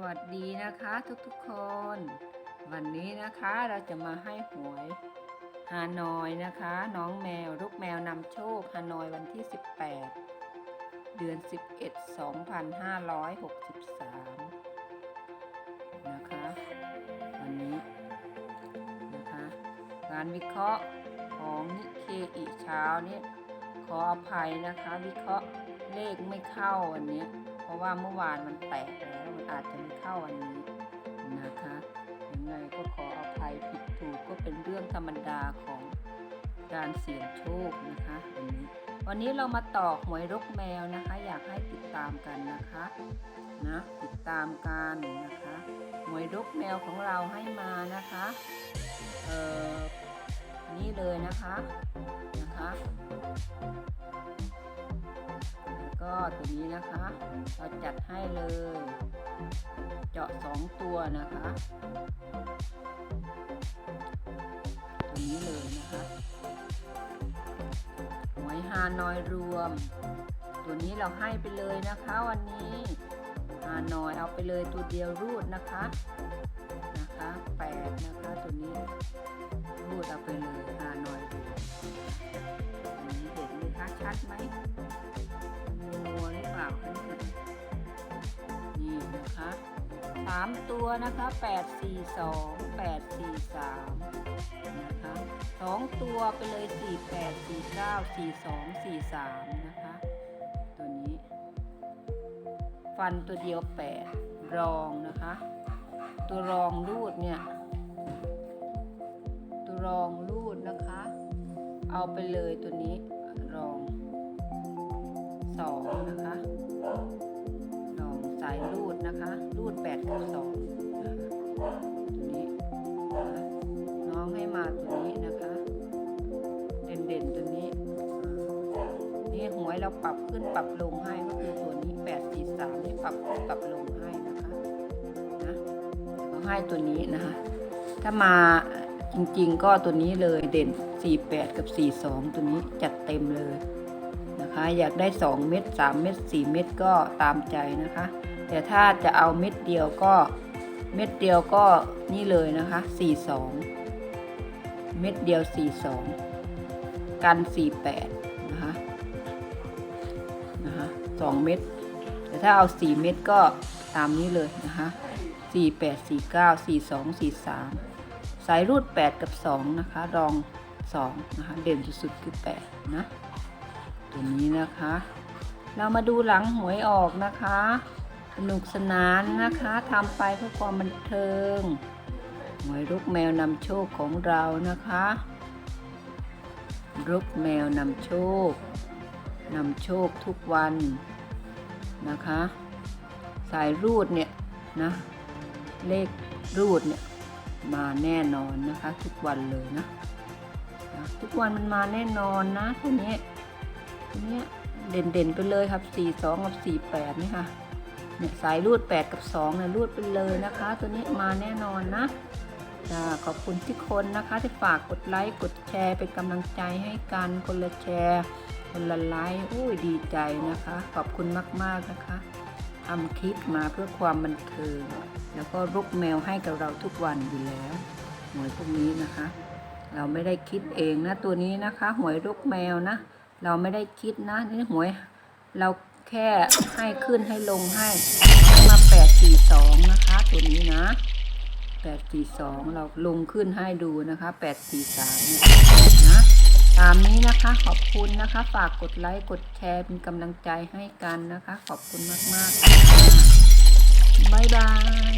สวัสดีนะคะทุกๆคน วันนี้นะคะเราจะมาให้หวยฮานอยนะคะ น้องแมวลูกแมวนำโชคฮานอยวันที่ 18 เดือน 11 2563 นะคะ วันนี้นะคะการวิเคราะห์ของนิเคอีเช้านี้ขออภัยนะคะ วิเคราะห์เลขไม่เข้าวันนี้ เพราะว่าเมื่อวานมันแตกแล้วมันอาจจะไม่เข้าวันนี้นะคะยังไงก็ขออภัยผิดถูกก็เป็นเรื่องธรรมดาของการเสี่ยงโชคนะคะวันนี้วันนี้เรามาตอกหวยรกแมวนะคะ อยากให้ติดตามกันนะคะนะติดตามกันนะคะหวยรกแมวของเราให้มานะคะเอ่อนี่เลยนะคะ ตัวนี้นะคะ เราจัดให้เลย เจาะสองตัวนะคะ ตัวนี้เลยนะคะหวยฮานอยรวม ตัวนี้เราให้ไปเลยนะคะวันนี้ฮานอยเอาไปเลยตัวเดียวรูดนะคะนะคะแปดนะคะตัวนี้รูดเอาไปเลย สามตัวนะคะแปดสี่สองแปดสี่สามนะคะสองตัวไปเลยสี่แปดสี่เก้าสี่สองสี่สามนะคะ ตัวนี้ ฟันตัวเดียวแปดรองนะคะ ตัวรองรูดเนี่ย ตัวรองรูดนะคะ เอาไปเลยตัวนี้รองสองนะคะ นะคะ รูดแปดกับสองตัวนี้น้องให้มาตัวนี้นะคะ เด่นเด่นๆตัวนี้ นี่หวยเราปรับขึ้นปรับลงให้ก็คือตัวนี้แปดสี่สามนี่ปรับขึ้นปรับลงให้นะคะนะก็ให้ตัวนี้นะคะ ถ้ามาจริงๆก็ตัวนี้เลยเด่น 48 กับ 42 ตัวนี้จัดเต็มเลยนะคะ อยากได้ 2 เม็ด3เม็ด4เม็ดก็ตามใจนะคะ แต่ถ้าจะเอาเม็ดเดียวก็เม็ดเดียวก็นี่เลยนะคะ 42 เม็ดเดียว 42 กัน 48 นะคะนะคะ2เม็ดแต่ถ้าเอา 4 เม็ดก็ตามนี้เลยนะคะ48 49 42 43 สายรูด 8 กับ 2 นะคะ รอง 2 นะคะ เด่นสุดๆคือ 8 นะ ตัวนี้นะคะ เรามาดูหลังหวยออกนะคะ สนุกสนานนะคะทำไปเพื่อความบันเทิงหวยลูกแมวนำโชคของเรานะคะลูกแมวนำโชคนำโชคทุกวันนะคะ สายรูดเนี่ยนะเลขรูดเนี่ยมาแน่นอนนะคะทุกวันเลยนะนะทุกวันมันมาแน่นอนนะตัวนี้ตัวนี้เด่นๆไปเลยครับ 42 กับ 48นี่ค่ะ เนี่ยสายรูด 8 กับ2เนี่ยรูดไปเลยนะคะ ตัวนี้มาแน่นอนนะจ้าขอบคุณที่คนนะคะ ที่ฝากกดไลค์กดแชร์เป็นกำลังใจให้กันคนละแชร์ คนละไลค์โอ้ยดีใจนะคะ ขอบคุณมากๆนะคะทำคลิปมาเพื่อความบันเทิงแล้วก็รุกแมวให้กับเราทุกวันอยู่แล้วหวยพวกนี้นะคะ เราไม่ได้คิดเองนะตัวนี้นะคะ หวยรุกแมวนะ เราไม่ได้คิดนะนี่หวยเรา แค่ให้ขึ้นให้ลงให้มาแปดสี่สองนะคะตัวนี้นะแปดสี่สองเราลงขึ้นให้ดูนะคะแปดสี่สามนะตามนี้นะคะขอบคุณนะคะ ฝากกดไลค์กดแชร์เป็นกำลังใจให้กันนะคะ ขอบคุณมากๆ บ๊ายบาย